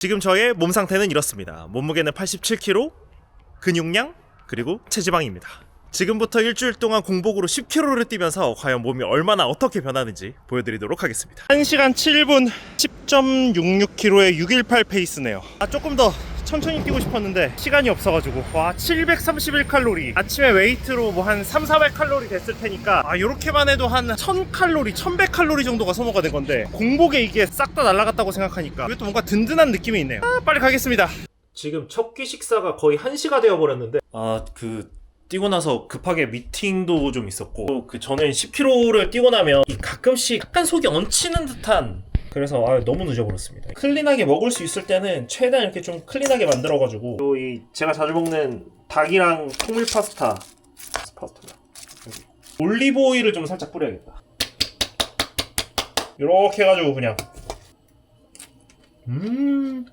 지금 저의 몸 상태는 이렇습니다. 몸무게는 87kg, 근육량 그리고 체지방입니다. 지금부터 일주일 동안 공복으로 10kg를 뛰면서 과연 몸이 얼마나 어떻게 변하는지 보여드리도록 하겠습니다. 1시간 7분 10.66kg의 618 페이스네요. 아 조금 더 천천히 뛰고 싶었는데 시간이 없어가지고. 와 731칼로리. 아침에 웨이트로 뭐 한 3, 400칼로리 됐을 테니까. 아 요렇게만 해도 한 1000칼로리 1100칼로리 정도가 소모가 된 건데 공복에 이게 싹 다 날라갔다고 생각하니까 이것도 뭔가 든든한 느낌이 있네요. 아 빨리 가겠습니다. 지금 첫 끼 식사가 거의 1시가 되어버렸는데. 아그 뛰고 나서 급하게 미팅도 좀 있었고 그 저는 10km를 뛰고 나면 이 가끔씩 약간 속이 얹히는 듯한 그래서 아, 너무 늦어버렸습니다. 클린하게 먹을 수 있을 때는 최대한 이렇게 좀 클린하게 만들어가지고 또 이 제가 자주 먹는 닭이랑 통밀 파스타 파스타다 여기. 올리브 오일을 좀 살짝 뿌려야겠다. 이렇게 해가지고 그냥 음.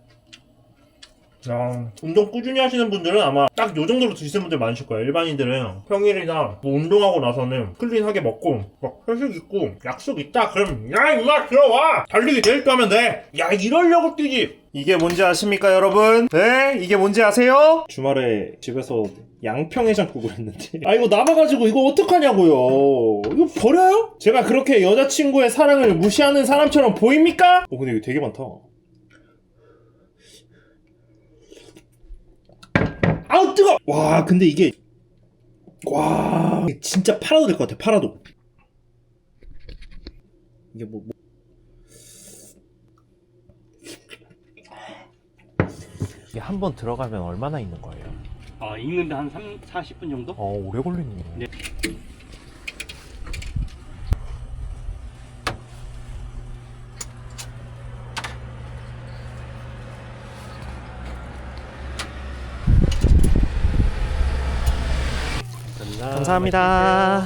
야, 운동 꾸준히 하시는 분들은 아마 딱 요 정도로 드시는 분들 많으실 거예요. 일반인들은 평일이나 뭐 운동하고 나서는 클린하게 먹고 막 회식 있고 약속 있다 그럼 야 임마 들어와 달리기 데이트 하면 돼. 야 이러려고 뛰지. 이게 뭔지 아십니까 여러분? 네? 이게 뭔지 아세요? 주말에 집에서 양평해장국을 했는데 아 이거 남아가지고 이거 어떡하냐고요 이거 버려요? 제가 그렇게 여자친구의 사랑을 무시하는 사람처럼 보입니까? 어 근데 이거 되게 많다 아우 뜨거! 와 근데 이게 와 진짜 팔아도 될 것 같아 팔아도 이게 뭐, 뭐... 이게 한 번 들어가면 얼마나 있는 거예요? 아, 익는데 한 3, 40분 정도? 어 오래 걸리네 네. 감사합니다.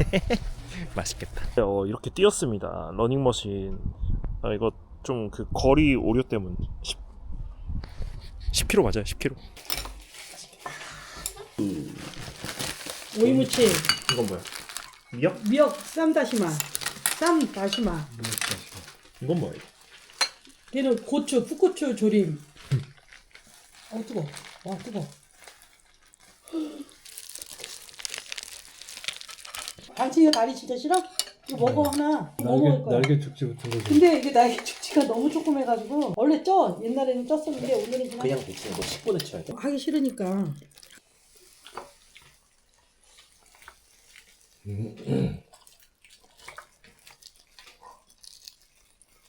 맛있겠다. 어, 이렇게 뛰었습니다. 러닝머신. 아, 이거 좀 그 거리 오류 때문 10, 10km 맞아요. 10km. 오이무침, 이건 뭐야? 미역? 미역 쌈 다시마, 쌈 다시마. 이건 뭐야? 걔는 고추, 풋고추 조림. 어 뜨거. 와 뜨거. 당신이가 다리 진짜 싫어? 이거 먹어 하나. 뭐 먹을 거야? 날개 축제 같은 거죠. 근데 이게 날개 축지가 너무 조그매가지고 원래 쪄 옛날에는 쪘었는데 오늘은 그냥, 그냥 대충 뭐 10분에 쳐야 돼. 하기 싫으니까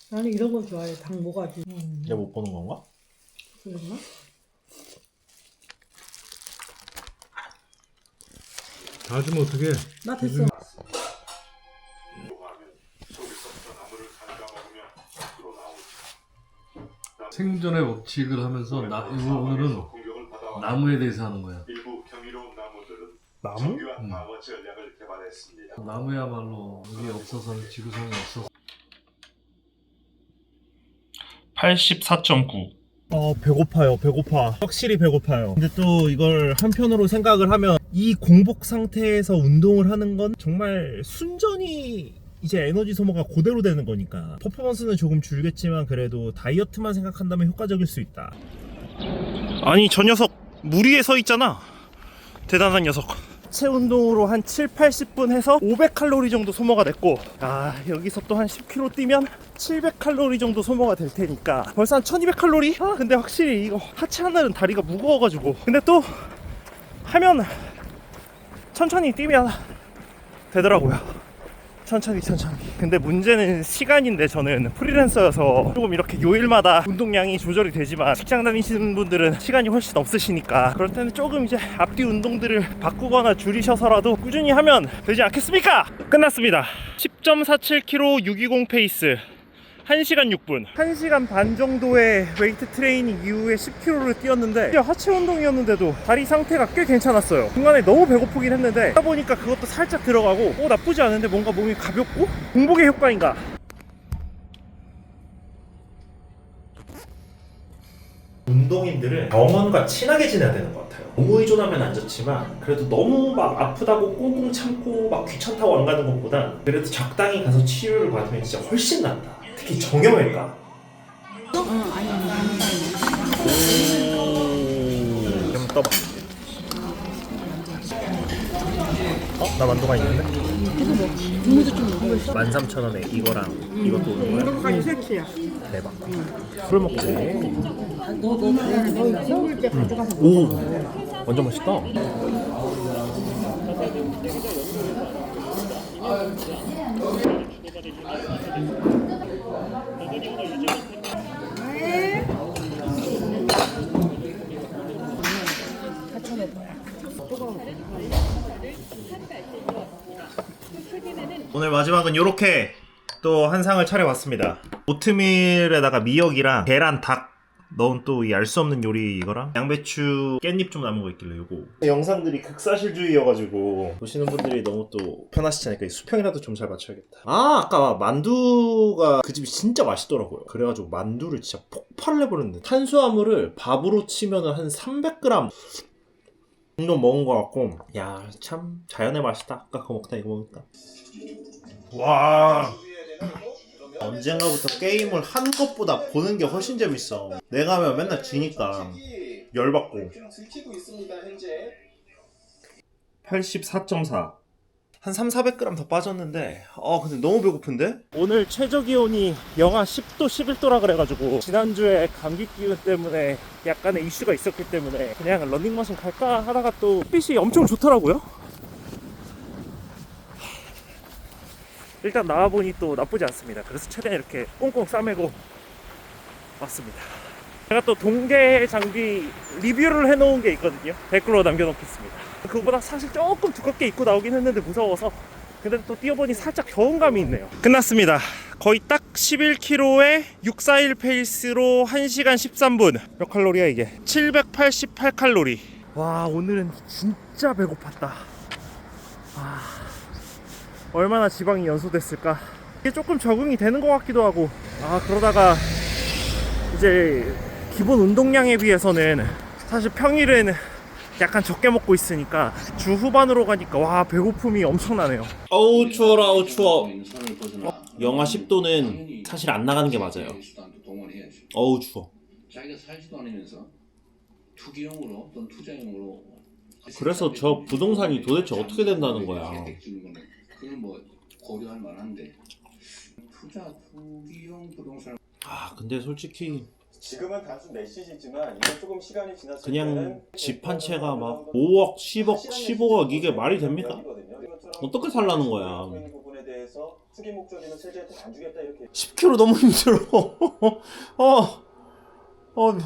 나는 이런 건 좋아해 당 모가지 음, 내가 못 보는 건가? 그랬나? 다 주면 어떡해. 나 됐어 생존의 법칙을 하면서 나, 이거 오늘은 나무에 대해서 하는 거야. 일부 경이로운 나무들은 나무? 정교한 방어 전략을 개발했습니다. 나무야말로 이게 없어서는 지구상이 없어서 84.9. 어, 배고파요. 배고파. 확실히 배고파요. 근데 또 이걸 한편으로 생각을 하면 이 공복 상태에서 운동을 하는 건 정말 순전히 이제 에너지 소모가 그대로 되는 거니까 퍼포먼스는 조금 줄겠지만 그래도 다이어트만 생각한다면 효과적일 수 있다. 아니 저 녀석 물 위에 서 있잖아. 대단한 녀석. 하체 운동으로 한 7, 80분 해서 500칼로리 정도 소모가 됐고 아 여기서 또 한 10km 뛰면 700칼로리 정도 소모가 될 테니까 벌써 한 1200칼로리? 아 근데 확실히 이거 하체 하나는 다리가 무거워가지고 근데 또 하면 천천히 뛰면 되더라고요 천천히 천천히. 근데 문제는 시간인데 저는 프리랜서여서 조금 이렇게 요일마다 운동량이 조절이 되지만 직장 다니시는 분들은 시간이 훨씬 없으시니까 그럴 때는 조금 이제 앞뒤 운동들을 바꾸거나 줄이셔서라도 꾸준히 하면 되지 않겠습니까? 끝났습니다. 10.47km 620 페이스 1시간 6분 1시간 반 정도의 웨이트 트레이닝 이후에 10km를 뛰었는데 하체 운동이었는데도 다리 상태가 꽤 괜찮았어요 중간에 너무 배고프긴 했는데 하다 보니까 그것도 살짝 들어가고 어 나쁘지 않은데 뭔가 몸이 가볍고 공복의 효과인가 운동인들은 병원과 친하게 지내야 되는 것 같아요. 너무 의존하면 안 좋지만 그래도 너무 막 아프다고 꽁꽁 참고 막 귀찮다고 안 가는 것보다 그래도 적당히 가서 치료를 받으면 진짜 훨씬 낫다. 특히 정형외과 좀 떠봐. 어? 나 만두가 있는데? 국물도 좀 먹고 있어. 13,000원에 이거랑 이것도 오는 거야? 이거까지 세트야. 대박. 술 먹지. 너 서울 때 가져가서 오! 완전 맛있다. 오늘 마지막은 이렇게 또 한 상을 차려봤습니다. 오트밀에다가 미역이랑 계란, 닭 넣은 또이 알 수 없는 요리 이거랑? 양배추 깻잎 좀 남은 거 있길래 요거. 영상들이 극사실주의여가지고 보시는 분들이 너무 또 편하시지 않을까? 이 수평이라도 좀 잘 맞춰야겠다. 아 아까 만두가 그 집이 진짜 맛있더라고요. 그래가지고 만두를 진짜 폭발을 해버렸는데 탄수화물을 밥으로 치면은 한 300g 정도 먹은 것 같고. 야 참 자연의 맛이다. 아까 그거 먹다 이거 먹으니까 와 언젠가부터 게임을 한 것보다 보는 게 훨씬 재밌어. 내가 하면 맨날 지니까 열받고. 84.4. 한 3, 400g 더 빠졌는데, 어, 근데 너무 배고픈데? 오늘 최저 기온이 영하 10도, 11도라 그래가지고, 지난주에 감기 기운 때문에 약간의 이슈가 있었기 때문에, 그냥 런닝머신 갈까 하다가 또, 햇빛이 엄청 좋더라고요. 일단 나와보니 또 나쁘지 않습니다. 그래서 최대한 이렇게 꽁꽁 싸매고 왔습니다. 제가 또 동계 장비 리뷰를 해놓은 게 있거든요. 댓글로 남겨놓겠습니다. 그거보다 사실 조금 두껍게 입고 나오긴 했는데 무서워서 근데 또 뛰어보니 살짝 겨운감이 있네요. 끝났습니다. 거의 딱 11km에 641 페이스로 1시간 13분. 몇 칼로리야 이게? 788 칼로리. 와 오늘은 진짜 배고팠다. 얼마나 지방이 연소됐을까. 이게 조금 적응이 되는 것 같기도 하고. 아 그러다가 이제 기본 운동량에 비해서는 사실 평일은 약간 적게 먹고 있으니까 주 후반으로 가니까 와 배고픔이 엄청나네요. 어우 추워라 어우 추워. 영하 10도는 사실 안 나가는 게 맞아요. 어우 추워. 자기가 살지도 않으면서 투기용으로 또는 투자용으로 그래서 저 부동산이 도대체 어떻게 된다는 거야. 뭐 고려할 만한데 투자 투기용 부동산 아 근데 솔직히 지금은 단순 메시지지만 이건 조금 시간이 지났을 그냥 때는 집 한 채가 막 5억 10억 15억 이게 말이 됩니까? 어떻게 살라는 거야? 부분에 대해서 투기 목적이면 세제 혜택 안 주겠다 이렇게 10km 너무 힘들어. 어, 어,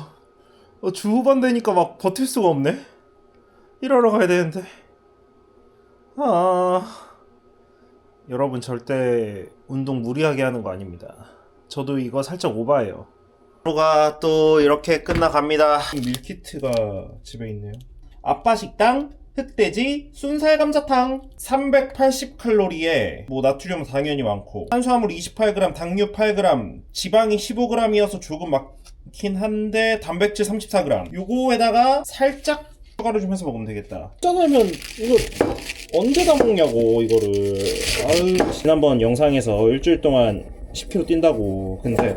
어, 주 후반 되니까 막 버틸 수가 없네. 일하러 가야 되는데. 아, 여러분 절대 운동 무리하게 하는 거 아닙니다. 저도 이거 살짝 오바예요. 하루가 또 이렇게 끝나갑니다. 밀키트가 집에 있네요. 아빠 식당 흑돼지 순살 감자탕 380칼로리에 뭐 나트륨 당연히 많고 탄수화물 28g, 당류 8g, 지방이 15g이어서 조금 많긴 한데 단백질 34g. 요거에다가 살짝 추가로 좀 해서 먹으면 되겠다. 짠하면 이거 언제 다 먹냐고 이거를. 아유 지난번 영상에서 일주일 동안 10kg 뛴다고. 근데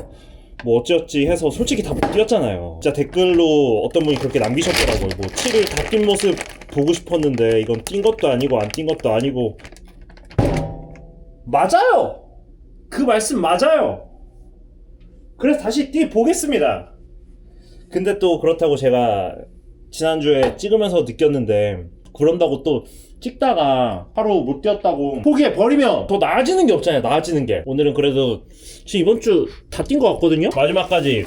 뭐 어찌어찌 해서 솔직히 다 못 뛰었잖아요. 진짜 댓글로 어떤 분이 그렇게 남기셨더라고요. 뭐 7일 다뛴 모습 보고 싶었는데 이건 뛴 것도 아니고 안 뛴 것도 아니고 맞아요. 그 말씀 맞아요. 그래서 다시 뛰 보겠습니다. 근데 또 그렇다고 제가 지난주에 찍으면서 느꼈는데 그런다고 또 찍다가 하루 못 뛰었다고 포기해 버리면 더 나아지는 게 없잖아요. 나아지는 게. 오늘은 그래도 지금 이번 주 다 뛴 것 같거든요. 마지막까지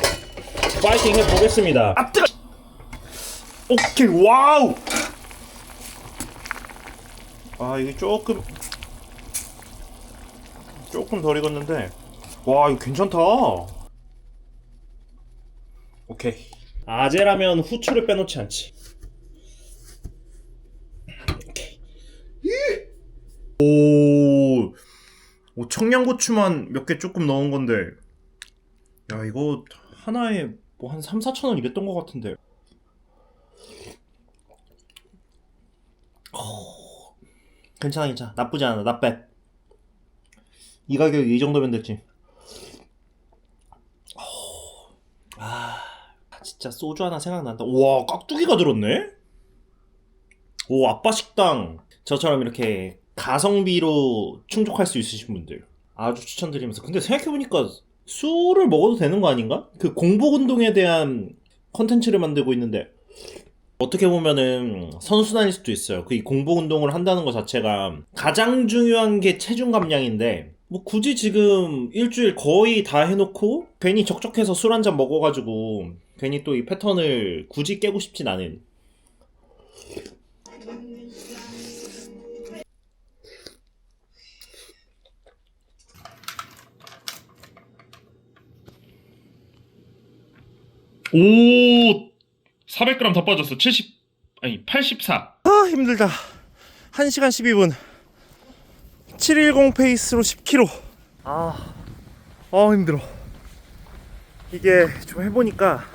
파이팅 해 보겠습니다. 아 뜨거. 오케이 와우. 아 이게 조금 조금 덜 익었는데 와 이거 괜찮다. 오케이. 아재라면 후추를 빼놓지 않지. 오, 오 청양고추만 몇 개 조금 넣은 건데, 야 이거 하나에 뭐 한 3, 4천 원 이랬던 것 같은데. 어, 괜찮아 괜찮아. 나쁘지 않아. 나빼. 이 가격에 이 정도면 됐지 어, 아 진짜 소주 하나 생각난다. 우와 깍두기가 들었네? 오 아빠 식당. 저처럼 이렇게 가성비로 충족할 수 있으신 분들. 아주 추천드리면서. 근데 생각해보니까 술을 먹어도 되는 거 아닌가? 그 공복운동에 대한 컨텐츠를 만들고 있는데 어떻게 보면은 선순환일 수도 있어요. 그 이 공복운동을 한다는 것 자체가 가장 중요한 게 체중 감량인데 뭐 굳이 지금 일주일 거의 다 해놓고 괜히 적적해서 술 한 잔 먹어가지고 괜히 또 이 패턴을 굳이 깨고 싶진 않은. 오 400g 더 빠졌어. 70 아니 84 아 힘들다. 1시간 12분. 710 페이스로 10km 아, 어 힘들어. 이게 좀 해보니까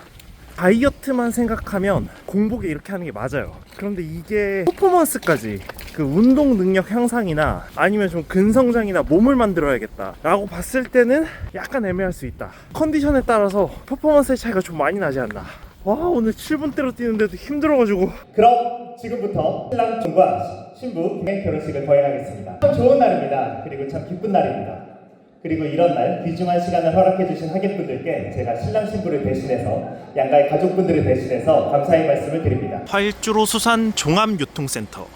다이어트만 생각하면 공복에 이렇게 하는 게 맞아요 그런데 이게 퍼포먼스까지 그 운동 능력 향상이나 아니면 좀 근성장이나 몸을 만들어야겠다 라고 봤을 때는 약간 애매할 수 있다 컨디션에 따라서 퍼포먼스의 차이가 좀 많이 나지 않나 와 오늘 7분대로 뛰는데도 힘들어가지고 그럼 지금부터 신랑 총과 신부의 결혼식을 거행하겠습니다. 참 좋은 날입니다. 그리고 참 기쁜 날입니다. 그리고 이런 날 귀중한 시간을 허락해 주신 하객분들께 제가 신랑 신부를 대신해서 양가의 가족분들을 대신해서 감사의 말씀을 드립니다. 활주로 수산 종합유통센터.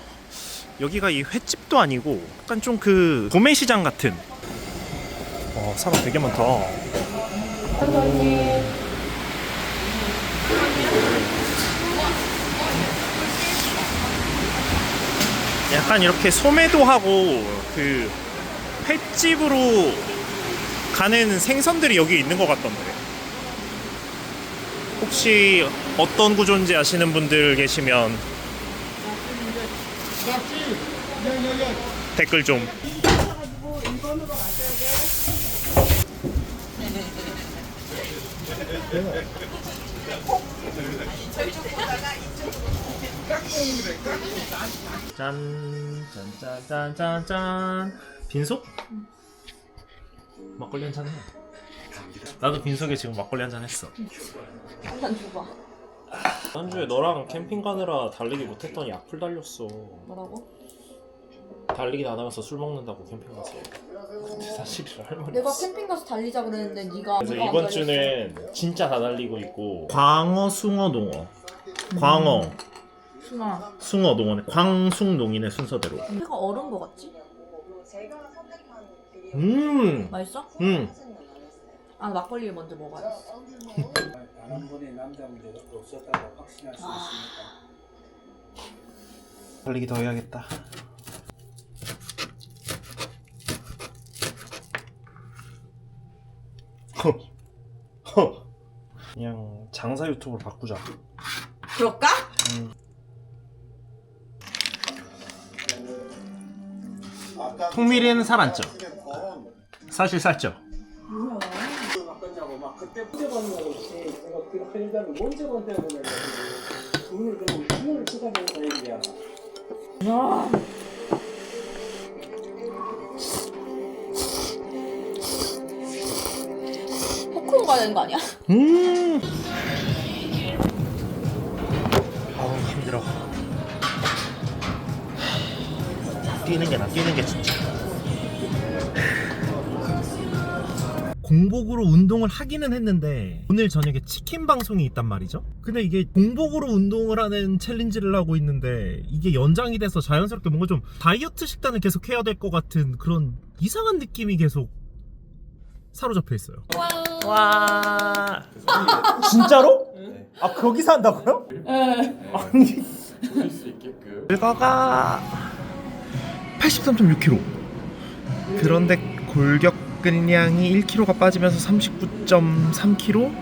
여기가 이 횟집도 아니고 약간 좀 그 도매시장 같은. 어 사람 되게 많다. 약간 이렇게 소매도 하고 그 횟집으로 가는 생선들이 여기 있는 것 같던데 혹시 어떤 구조인지 아시는 분들 계시면 댓글 좀 짠, 짠, 짠, 짠, 짠. 빈속? 막걸리 한 잔 해. 나도 빈속에 지금 막걸리 한 잔 했어. 한잔 줘봐. 지난주에 너랑 캠핑 가느라 달리기 못했더니 악플 달렸어. 뭐라고? 달리기 안 하면서 술 먹는다고 캠핑 가서. 근데 사실 할 말이 내가 없어. 캠핑 가서 달리자 그랬는데 네가 그래서 네가 안 이번 달렸어. 주는 진짜 다 달리고 있고 광어, 숭어, 농어. 광어, 순아, 숭어, 농어네. 광숭, 농인의 순서대로. 회가 얼은 거 같지? 음, 맛있어? 음. 아 막걸리를 먼저 먹어야겠어. 다른 분의 남자분들도 없었다고 확신할 수 있습니까? 달리기 더 해야겠다. 허, 허. 그냥 장사 유튜브로 바꾸자. 그럴까? 통밀이는 살 안 쪄. 사실 살쪄. 바꿨냐고 막 그때 문제 받는다고 했지 내가 그 하려면 문제 받는다고 보면 돈을 그럼 돈을 쏟아내는 사람이야 포크로 가야 되는 거 아니야? 음. 아우 힘들어. 뛰는 게 나, 뛰는 게 진짜. 공복으로 운동을 하기는 했는데 오늘 저녁에 치킨 방송이 있단 말이죠. 근데 이게 공복으로 운동을 하는 챌린지를 하고 있는데 이게 연장이 돼서 자연스럽게 뭔가 좀 다이어트 식단을 계속 해야 될 것 같은 그런 이상한 느낌이 계속 사로잡혀 있어요. 와. 진짜로? 아 거기서 한다고요? 아니. 결과가 83.6kg. 그런데 골격 근량이 1kg가 빠지면서 39.3kg.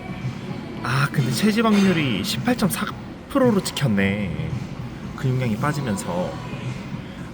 아 근데 체지방률이 18.4%로 찍혔네. 근육량이 빠지면서.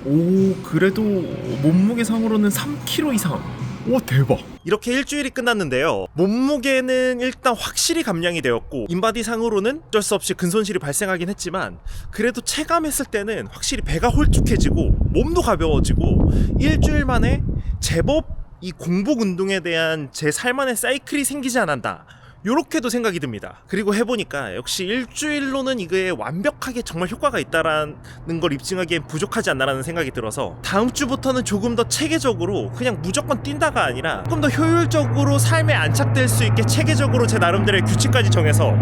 오 그래도 몸무게 상으로는 3kg 이상. 오 대박. 이렇게 일주일이 끝났는데요. 몸무게는 일단 확실히 감량이 되었고 인바디 상으로는 어쩔 수 없이 근손실이 발생하긴 했지만 그래도 체감했을 때는 확실히 배가 홀쭉해지고 몸도 가벼워지고 일주일 만에 제법 이 공복 운동에 대한 제 삶안의 사이클이 생기지 않았나 요렇게도 생각이 듭니다. 그리고 해보니까 역시 일주일로는 이게 완벽하게 정말 효과가 있다라는 걸 입증하기엔 부족하지 않나라는 생각이 들어서 다음 주부터는 조금 더 체계적으로 그냥 무조건 뛴다가 아니라 조금 더 효율적으로 삶에 안착될 수 있게 체계적으로 제 나름대로의 규칙까지 정해서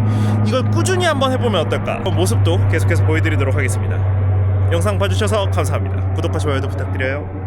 이걸 꾸준히 한번 해보면 어떨까 그 모습도 계속해서 보여드리도록 하겠습니다. 영상 봐주셔서 감사합니다. 구독과 좋아요도 부탁드려요.